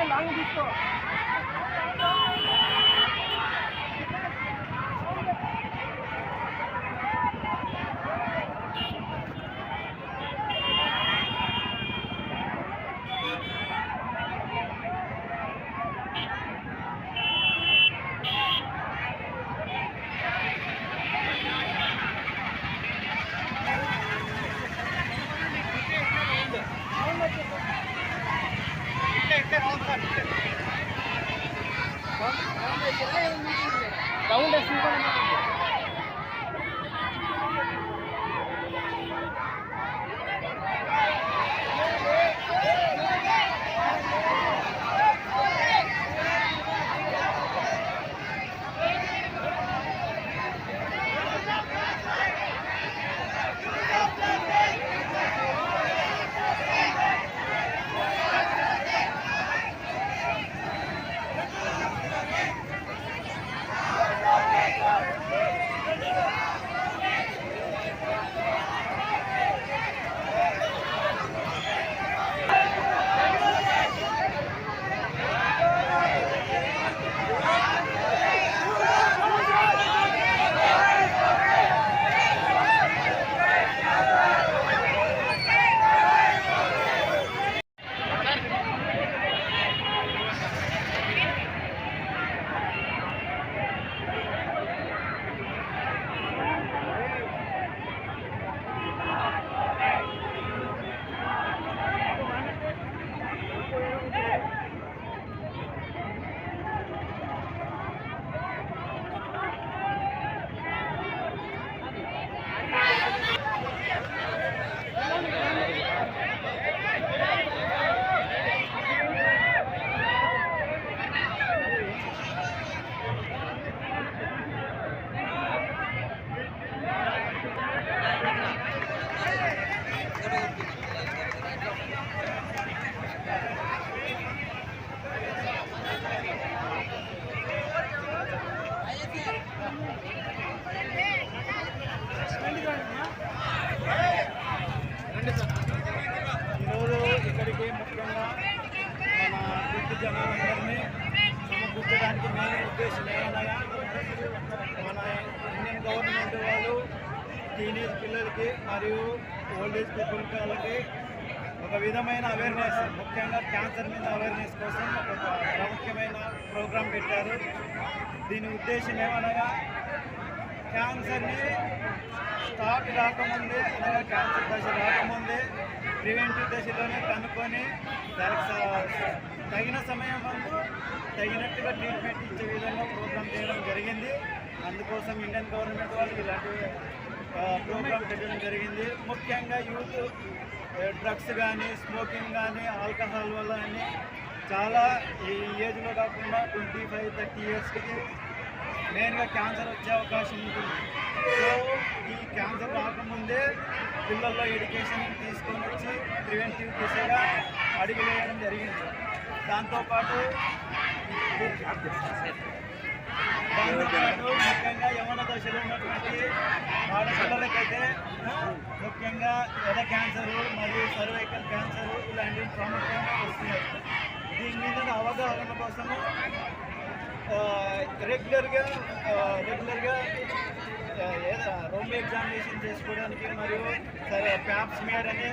在哪里去找 ఈరోజు టీనేజ్ మరియు old age people వాళ్ళకి ఒక విధమైన అవేర్నెస్ ముఖ్యంగా క్యాన్సర్ మీద అవేర్నెస్ కోసం ఒక ప్రాముఖ్యమైన ప్రోగ్రాం పెట్టారు. దీని ఉద్దేశం ఏమనగా క్యాన్సర్ని స్టార్ట్ రాకముందే అనగా క్యాన్సర్ దశ రాకముందే ప్రివెంటివ్ దశలోనే కనుక్కొని దానికి తగిన సమయం ముందు తగినట్టుగా ట్రీట్మెంట్ ఇచ్చే విధంగా ప్రోగ్రామ్ చేయడం జరిగింది. అందుకోసం ఇండియన్ గవర్నమెంట్ వాళ్ళు ఇలాంటి ప్రోగ్రామ్ పెట్టడం జరిగింది. ముఖ్యంగా యూత్ డ్రగ్స్ కానీ స్మోకింగ్ కానీ ఆల్కహాల్ వల్ల కానీ చాలా ఈ ఏజ్లో కాకుండా ట్వంటీ ఫైవ్ థర్టీ ఇయర్స్కి మెయిన్గా క్యాన్సర్ వచ్చే అవకాశం ఉంటుంది. సో ఈ క్యాన్సర్ రాకముందే పిల్లల్లో ఎడ్యుకేషన్ తీసుకొని వచ్చి ప్రివెంటివ్ దిశగా అడుగు వేయడం జరిగింది. దాంతోపాటు దాంతోపాటు ముఖ్యంగా యమున దశలో ఉన్నటువంటి ఆడపిల్లలకైతే ముఖ్యంగా ఎద క్యాన్సరు మరియు సర్వైకల్ క్యాన్సరు ఇలాంటివి ప్రాముఖ్యంగా వస్తున్నాయి. దీని మీద అవగాహన కోసము రెగ్యులర్గా రెగ్యులర్గా రోమ్ ఎగ్జామినేషన్ చేసుకోవడానికి మరియు సరే ప్యాప్స్ మేడ్ అనే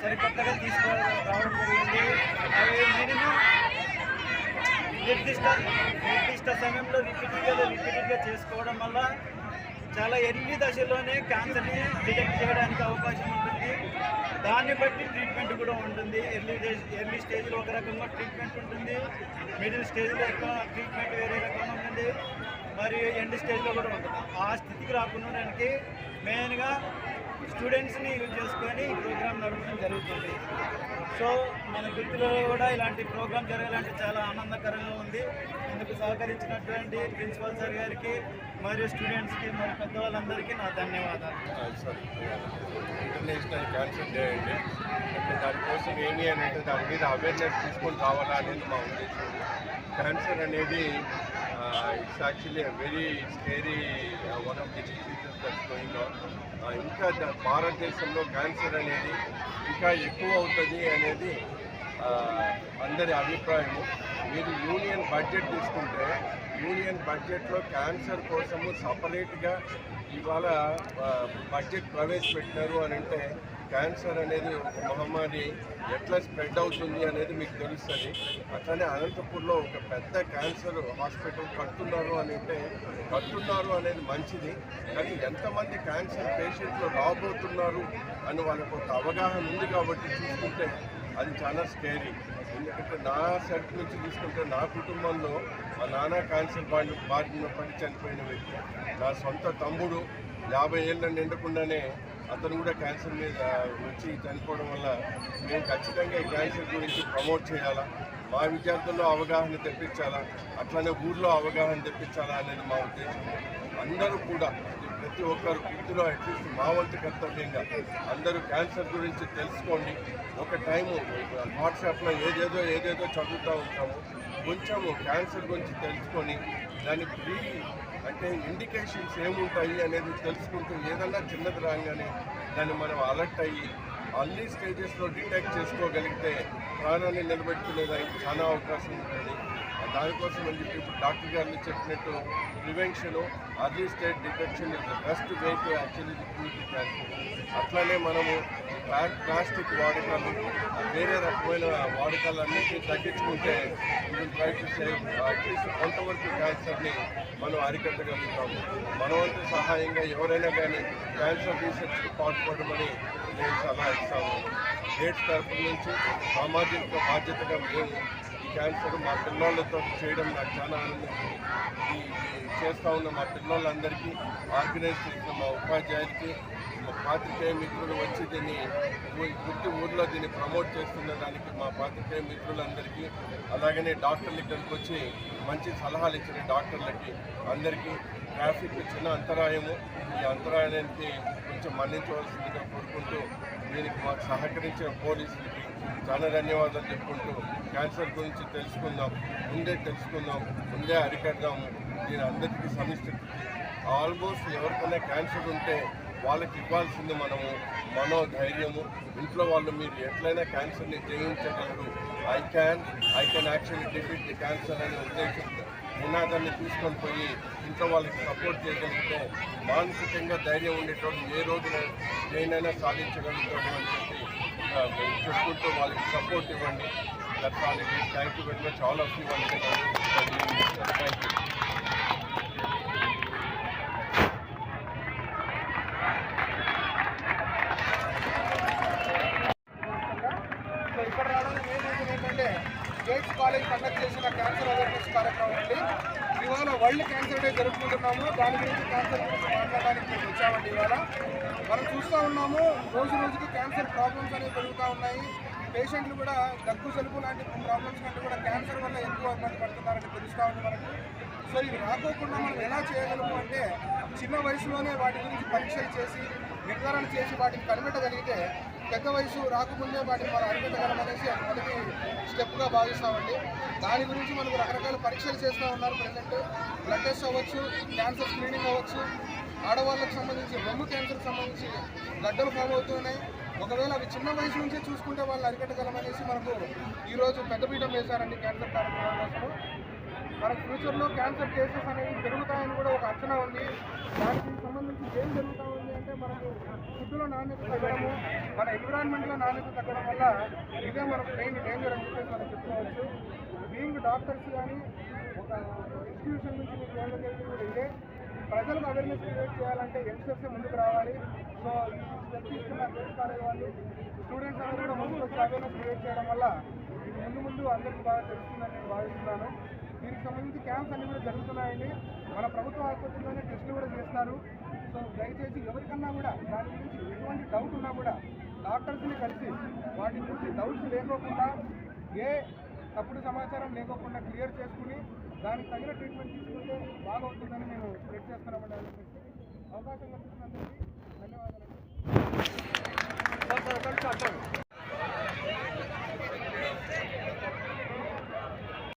సరికొత్తగా తీసుకోవడం రావడం జరిగింది. అవి మినిమం నిర్దిష్ట నిర్దిష్ట సమయంలో రిపీటెడ్గా రిపీటెడ్గా చేసుకోవడం వల్ల చాలా ఎర్లీ దశలోనే క్యాన్సర్ని డిటెక్ట్ చేయడానికి అవకాశం ఉంటుంది. దాన్ని బట్టి ట్రీట్మెంట్ కూడా ఉంటుంది. ఎర్లీ ఎర్లీ స్టేజ్లో ఒక రకంగా ట్రీట్మెంట్ ఉంటుంది. మిడిల్ స్టేజ్లో ఎక్కువ ట్రీట్మెంట్ వేరే రకంగా ఉంటుంది. మరియు ఎండ్ స్టేజ్లో కూడా ఉంటుంది. ఆ స్థితికి రాకుండా ఉండడానికి మెయిన్గా స్టూడెంట్స్ని యూజ్ చేసుకొని ఈ ప్రోగ్రామ్ నడపడం జరుగుతుంది. సో మన గుర్తులో కూడా ఇలాంటి ప్రోగ్రామ్ జరగాలంటే చాలా ఆనందకరంగా ఉంది. ఇందుకు సహకరించినటువంటి ప్రిన్సిపల్ సార్ గారికి మరియు స్టూడెంట్స్కి మరియు పెద్దవాళ్ళందరికీ నా ధన్యవాదాలు. ఇంటర్నేషనల్ క్యాన్సర్ డే అండి. అంటే దానికోసం ఏమి అని అంటే దాని మీద అవేర్నెస్ తీసుకొని రావాలా అనేది మా ఉద్దేశం. క్యాన్సర్ అనేది it's actually very scary one of the diseases that's going on ఇంకా భారతదేశంలో క్యాన్సర్ అనేది ఇంకా ఎక్కువ అవుతుంది అనేది అందరి అభిప్రాయము. మీరు యూనియన్ బడ్జెట్ తీసుకుంటే యూనియన్ బడ్జెట్లో క్యాన్సర్ కోసము సపరేట్గా ఇవాళ బడ్జెట్ ప్రవేశపెట్టినారు అని అంటే క్యాన్సర్ అనేది ఒక మహమ్మారి ఎట్లా స్ప్రెడ్ అవుతుంది అనేది మీకు తెలుస్తుంది. అట్లనే అనంతపూర్లో ఒక పెద్ద క్యాన్సర్ హాస్పిటల్ కడుతున్నారు అని అంటే కడుతున్నారు అనేది మంచిది. కానీ ఎంతమంది క్యాన్సర్ పేషెంట్లు రాబోతున్నారు అని వాళ్ళకు ఒక అవగాహన ఉంది కాబట్టి చూసుకుంటే అది చాలా స్కేరీ ఎందుకంటే నా సెట్ నుంచి చూసుకుంటే నా కుటుంబంలో మా నాన్న క్యాన్సర్ బాడి బారిన పడి చనిపోయిన వ్యక్తి. నా సొంత తమ్ముడు యాభై ఏళ్ళ నిండకుండానే అతను కూడా క్యాన్సర్ మీద వచ్చి చనిపోవడం వల్ల మేము ఖచ్చితంగా ఈ క్యాన్సర్ గురించి ప్రమోట్ చేయాలా? మా విద్యార్థుల్లో అవగాహన తెప్పించాలా? అట్లనే ఊర్లో అవగాహన తెప్పించాలా అనేది మా ఉద్దేశం. అందరూ కూడా ప్రతి ఒక్కరు ఇందులో అట్లీస్ట్ మా వంతు కర్తవ్యంగా అందరూ క్యాన్సర్ గురించి తెలుసుకోండి. ఒక టైము వాట్సాప్లో ఏదేదో ఏదేదో చదువుతూ ఉంటాము. కొంచెము క్యాన్సర్ గురించి తెలుసుకొని దాని ప్రీ అంటే ఇండికేషన్స్ ఏముంటాయి అనేది తెలుసుకుంటూ ఏదన్నా చిన్నది రాగానే దాన్ని మనం అలర్ట్ అయ్యి అన్ని స్టేజెస్లో డిటెక్ట్ చేసుకోగలిగితే ప్రాణాన్ని నిలబెట్టుకునేదానికి చాలా అవకాశం ఉంటుంది. దానికోసం అని చెప్పి ఇప్పుడు డాక్టర్ గారిని చెప్పినట్టు prevention early state detection is the best way to actually cure cancer మనము ప్లాస్టిక్ వాడకాలు వేరే రకమైన వాడకాలన్నింటినీ తగ్గించుకుంటే ఇది ట్రై చేయాలి అట్లీస్ట్ కొంతవరకు క్యాన్సర్ని మనం అరికట్టగలుగుతాము. మన వంతు సహాయంగా ఎవరైనా కానీ క్యాన్సర్ రీసెర్చ్కి పాటుపడమని నేను సలహా ఇస్తాము. స్టేట్ తరఫు నుంచి సామాజిక బాధ్యతగా మేము క్యాన్సర్ మా పిల్లలతో చేయడం నాకు చాలా ఆనందం. ఈ చేస్తూ ఉన్న మా పిల్లలందరికీ ఆర్గనైజ్ చేసిన మా ఉపాధ్యాయులకి మా పాత్రికేయ మిత్రులు వచ్చి దీన్ని ఊ- ఊర్లో దీన్ని ప్రమోట్ చేస్తున్న దానికి మా పాత్రికేయ మిత్రులందరికీ అలాగనే డాక్టర్లు ఇక్కడికి వచ్చి మంచి సలహాలు ఇచ్చిన డాక్టర్లకి అందరికీ ట్రాఫిక్ చిన్న అంతరాయము. ఈ అంతరాయానికి కొంచెం మన్నించవలసిందిగా కోరుకుంటూ దీనికి మాకు సహకరించిన పోలీసులకి చాలా ధన్యవాదాలు చెప్పుకుంటూ క్యాన్సర్ గురించి తెలుసుకుందాం ముందే తెలుసుకుందాం ముందే అరికడదాము. దీని అందరికీ సమిష్టి ఆల్మోస్ట్ ఎవరికైనా క్యాన్సర్ ఉంటే వాళ్ళకి ఇవ్వాల్సింది మనము మనోధైర్యము. ఇంట్లో వాళ్ళు మీరు ఎట్లయినా క్యాన్సర్ని జయించగలరు. I can I can actually defeat the cancer అనే ఉద్దేశంతో. నినాదాన్ని తీసుకొని పోయి ఇంట్లో వాళ్ళకి సపోర్ట్ చేయగలిగితే మానసికంగా ధైర్యం ఉండేటోడు ఏ రోజున దేనైనా సాధించగలుగుతాడు అని చెప్పి చెప్పుకుంటూ వాళ్ళకి సపోర్ట్ ఇవ్వండి. That's all it thank you very much all of you అంటే థ్యాంక్ యూ ఇక్కడ రావడానికి ఏంటంటే గేట్స్ కాలేజ్ కండక్ట్ చేసిన క్యాన్సర్ అవేర్నెస్ కార్యక్రమం అండి ఇవాళ వరల్డ్ క్యాన్సర్ డే జరుపుకుంటున్నాము. దాని గురించి క్యాన్సర్ గురించి మాట్లాడడానికి మేము వచ్చామండి ఇవాళ. మనం చూస్తూ ఉన్నాము రోజు రోజుకి క్యాన్సర్ ప్రాబ్లమ్స్ అనేవి పెరుగుతూ ఉన్నాయి. పేషెంట్లు కూడా దగ్గు జలుబు లాంటి ప్రాబ్లమ్స్ కంటే కూడా క్యాన్సర్ వల్ల ఎక్కువ ఇబ్బంది పడుతున్నారని తెలుస్తూ ఉంది మనకు. సో ఇవి రాకోకుండా మనం ఎలా చేయగలము అంటే చిన్న వయసులోనే వాటి గురించి పరీక్షలు చేసి నిర్ధారణ చేసి వాటిని కనిపెట్టగలిగితే పెద్ద వయసు రాకముందే వాటిని మనం అరికట్టగలం అనేసి అది మొదటి స్టెప్గా భావిస్తామండి. దాని గురించి మనకు రకరకాల పరీక్షలు చేస్తూ ఉన్నారు ప్రజెంట్ బ్లడ్ టెస్ట్ అవ్వచ్చు క్యాన్సర్ స్క్రీనింగ్ అవ్వచ్చు. ఆడవాళ్ళకు సంబంధించి రొమ్ము క్యాన్సర్కి సంబంధించి గడ్డలు ఫామ్ అవుతున్నాయి. ఒకవేళ అవి చిన్న వయసు నుంచే చూసుకుంటే వాళ్ళు అరికట్టగలమనేసి మనకు ఈరోజు పెద్దపీఠం వేశారండి క్యాన్సర్ కార్యక్రమం కోసం. మన ఫ్యూచర్లో క్యాన్సర్ కేసెస్ అనేవి పెరుగుతాయని కూడా ఒక అంచనా ఉంది. దానికి సంబంధించి ఏం జరుగుతామో అంటే మనకు ఫుడ్లో నాణ్యత తగ్గడము మన ఎన్విరాన్మెంట్లో నాణ్యత తగ్గడం వల్ల ఇదే మనకు మెయిన్ డేంజర్ అని చెప్పేసి మనం చెప్పుకోవచ్చు. బీయింగ్ డాక్టర్స్ కానీ ఒక ఇన్స్టిట్యూషన్ నుంచి మీకు వెళ్ళగలిగింది కూడా ఇదే ప్రజలకు అవేర్నెస్ క్రియేట్ చేయాలంటే యంగ్స్టర్స్ ముందుకు రావాలి. సో ఈ తీసుకున్న కాలేజ్ వాళ్ళు స్టూడెంట్స్ అందరూ కూడా ముందుకు వచ్చి అవేర్నెస్ క్రియేట్ చేయడం వల్ల ఇది ముందు ముందు అందరికీ బాగా తెలుస్తుందని నేను భావిస్తున్నాను. దీనికి సంబంధించి క్యాంప్స్ అన్ని కూడా జరుగుతున్నాయండి. మన ప్రభుత్వ ఆసుపత్రిలోనే టెస్టులు కూడా చేస్తారు దయచేసి ఎవరికన్నా కూడా దాని గురించి ఎటువంటి డౌట్ ఉన్నా కూడా డాక్టర్స్ని కలిసి వాటి గురించి డౌట్స్ లేకోకుండా ఏ తప్పుడు సమాచారం లేకోకుండా క్లియర్ చేసుకుని దానికి తగిన ట్రీట్మెంట్ తీసుకుంటే బాగవుతుందని మేము స్ప్రెడ్ చేస్తున్నామని అందరికీ. అవకాశం కల్పిస్తున్నందుకు ధన్యవాదాలు